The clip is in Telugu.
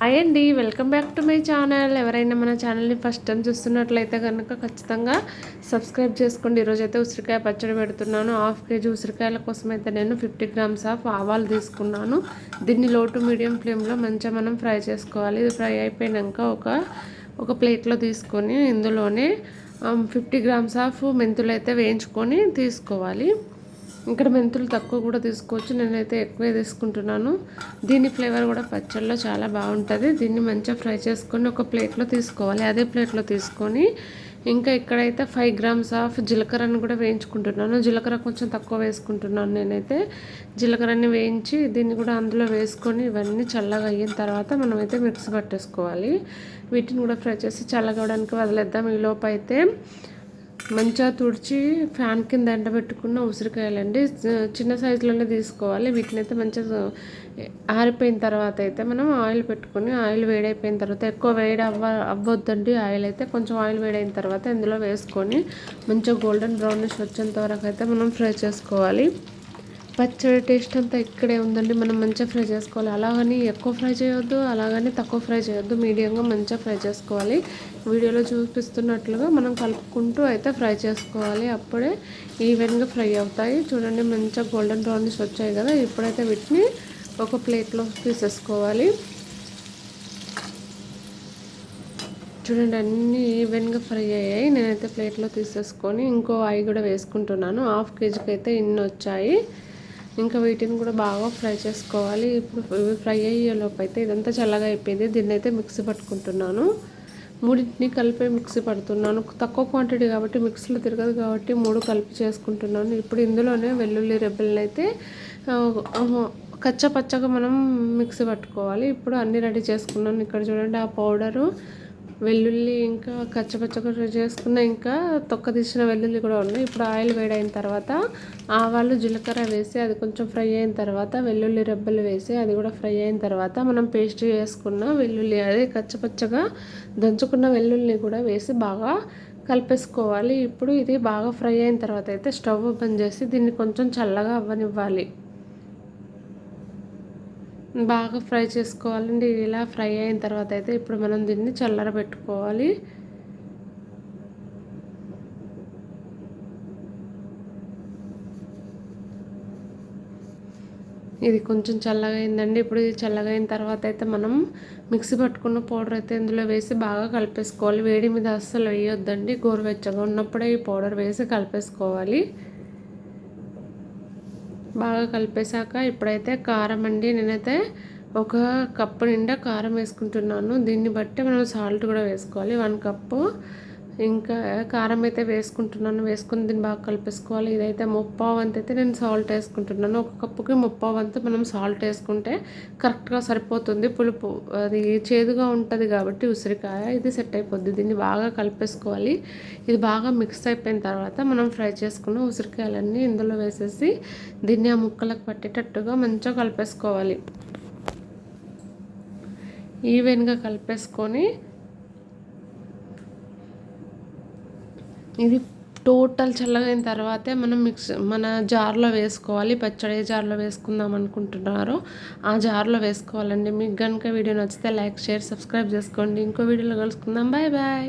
హాయ్ అండి welcome back to my channel. ఎవరైనా మన ఛానల్ని ఫస్ట్ టైం చూస్తున్నట్లయితే కనుక ఖచ్చితంగా సబ్స్క్రైబ్ చేసుకోండి. ఈరోజు అయితే ఉసిరికాయ పచ్చడి పెడుతున్నాను. హాఫ్ కేజీ ఉసిరికాయల కోసం అయితే నేను ఫిఫ్టీ గ్రామ్స్ ఆఫ్ ఆవాలు తీసుకున్నాను. దీన్ని లోటు మీడియం ఫ్లేమ్లో మంచిగా మనం ఫ్రై చేసుకోవాలి. ఇది ఫ్రై అయిపోయాక ఒక ఒక ప్లేట్లో తీసుకొని ఇందులోనే ఫిఫ్టీ గ్రామ్స్ ఆఫ్ మెంతులు అయితే వేయించుకొని తీసుకోవాలి. ఇక్కడ మెంతులు తక్కువ కూడా తీసుకోవచ్చు. నేనైతే ఎక్కువే తీసుకుంటున్నాను. దీని ఫ్లేవర్ కూడా పచ్చళ్ళలో చాలా బాగుంటుంది. దీన్ని మంచిగా ఫ్రై చేసుకొని ఒక ప్లేట్లో తీసుకోవాలి. అదే ప్లేట్లో తీసుకొని ఇంకా ఇక్కడైతే ఫైవ్ గ్రామ్స్ ఆఫ్ జీలకర్రని కూడా వేయించుకుంటున్నాను. జీలకర్ర కొంచెం తక్కువ వేసుకుంటున్నాను నేనైతే. జీలకర్రని వేయించి దీన్ని కూడా అందులో వేసుకొని ఇవన్నీ చల్లగా అయిన తర్వాత మనమైతే మిక్స్ పట్టేసుకోవాలి. వీటిని కూడా ఫ్రై చేసి చల్లగవడానికి వదిలేద్దాం. ఈ అయితే మంచిగా తుడిచి ఫ్యాన్ కింద ఎండబెట్టుకున్న ఉసిరికాయలండి. చిన్న సైజులోనే తీసుకోవాలి. వీటిని అయితే మంచిగా ఆరిపోయిన తర్వాత అయితే మనం ఆయిల్ పెట్టుకొని ఆయిల్ వేడైపోయిన తర్వాత ఎక్కువ వేడి అవ్వ అవ్వద్దండి. ఆయిల్ అయితే కొంచెం ఆయిల్ వేడైన తర్వాత ఇందులో వేసుకొని మంచిగా గోల్డెన్ బ్రౌనిష్ వచ్చేంత వరకు అయితే మనం ఫ్రై చేసుకోవాలి. పచ్చడి టేస్ట్ అంతా ఇక్కడే ఉందండి. మనం మంచిగా ఫ్రై చేసుకోవాలి. అలాగని ఎక్కువ ఫ్రై చేయొద్దు అలాగని తక్కువ ఫ్రై చేయొద్దు. మీడియంగా మంచిగా ఫ్రై చేసుకోవాలి. వీడియోలో చూపిస్తున్నట్లుగా మనం కలుపుకుంటూ అయితే ఫ్రై చేసుకోవాలి. అప్పుడే ఈవెన్గా ఫ్రై అవుతాయి. చూడండి మంచిగా గోల్డెన్ బ్రౌన్స్ వచ్చాయి కదా. ఇప్పుడైతే వీటిని ఒక ప్లేట్లో తీసేసుకోవాలి. చూడండి అన్నీ ఈవెన్గా ఫ్రై అయ్యాయి. నేనైతే ప్లేట్లో తీసేసుకొని ఇంకో అవి కూడా వేసుకుంటున్నాను. హాఫ్ కేజీకి అయితే ఇన్ని వచ్చాయి. ఇంకా వీటిని కూడా బాగా ఫ్రై చేసుకోవాలి. ఇప్పుడు ఇవి ఫ్రై అయ్యేలోపు అయితే ఇదంతా చల్లగా అయిపోయింది. దీన్ని అయితే మిక్సీ పట్టుకుంటున్నాను. మూడింటిని కలిపి మిక్సీ పడుతున్నాను. తక్కువ క్వాంటిటీ కాబట్టి మిక్సీలో తిరగదు కాబట్టి మూడు కలిపి చేసుకుంటున్నాను. ఇప్పుడు ఇందులోనే వెల్లుల్లి రెబ్బల్ని అయితే కచ్చపచ్చగా మనం మిక్సీ పట్టుకోవాలి. ఇప్పుడు అన్నీ రెడీ చేసుకున్నాను. ఇక్కడ చూడండి ఆ పౌడరు. వెల్లుల్లి ఇంకా కచ్చపచ్చగా చేసుకున్న ఇంకా తొక్క తీసిన వెల్లుల్లి కూడా ఉన్నాయి. ఇప్పుడు ఆయిల్ వేడైన తర్వాత ఆవాలు జీలకర్ర వేసి అది కొంచెం ఫ్రై అయిన తర్వాత వెల్లుల్లి రెబ్బలు వేసి అది కూడా ఫ్రై అయిన తర్వాత మనం పేస్ట్ చేసుకున్న వెల్లుల్లి అది కచ్చపచ్చగా దంచుకున్న వెల్లుల్లిని కూడా వేసి బాగా కలిపేసుకోవాలి. ఇప్పుడు ఇది బాగా ఫ్రై అయిన తర్వాత అయితే స్టవ్ ఓపెన్ చేసి దీన్ని కొంచెం చల్లగా అవ్వనివ్వాలి. బాగా ఫ్రై చేసుకోవాలండి. ఇలా ఫ్రై అయిన తర్వాత అయితే ఇప్పుడు మనం దీన్ని చల్లర పెట్టుకోవాలి. ఇది కొంచెం చల్లగా అయిందండి. ఇప్పుడు ఇది చల్లగా అయిన తర్వాత అయితే మనం మిక్సీ పట్టుకున్న పౌడర్ అయితే ఇందులో వేసి బాగా కలిపేసుకోవాలి. వేడి మీద అస్సలు వేయొద్దండి. గోరువెచ్చగా ఉన్నప్పుడే ఈ పౌడర్ వేసి కలిపేసుకోవాలి. బాగా కలిపేశాక ఇప్పుడైతే కారం అండి. నేనైతే ఒక కప్పు నిండా కారం వేసుకుంటున్నాను. దీన్ని బట్టి మనం సాల్ట్ కూడా వేసుకోవాలి. వన్ కప్పు ఇంకా కారం అయితే వేసుకుంటున్నాను. వేసుకుని దీన్ని బాగా కలిపేసుకోవాలి. ఇదైతే ముప్పావు వంతు అయితే నేను సాల్ట్ వేసుకుంటున్నాను. ఒక కప్పుకి ముప్పావు వంతు మనం సాల్ట్ వేసుకుంటే కరెక్ట్గా సరిపోతుంది. పులుపు అది చేదుగా ఉంటుంది కాబట్టి ఉసిరికాయ ఇది సెట్ అయిపోద్ది. దీన్ని బాగా కలిపేసుకోవాలి. ఇది బాగా మిక్స్ అయిపోయిన తర్వాత మనం ఫ్రై చేసుకున్న ఉసిరికాయలన్నీ ఇందులో వేసేసి దీన్ని ఆ ముక్కలకు పట్టేటట్టుగా మంచిగా కలిపేసుకోవాలి. ఈవెన్గా కలిపేసుకొని ఇది టోటల్ చల్లగైన తర్వాతే మనం మిక్స్ మన జార్లో వేసుకోవాలి పచ్చడి జార్లో వేసుకుందాం అనుకుంటున్నారో. ఆ జార్లో వేసుకోవాలండి. మీకు కనుక వీడియో నచ్చితే లైక్ షేర్ సబ్స్క్రైబ్ చేసుకోండి. ఇంకో వీడియోలో కలుసుకుందాం. Bye bye.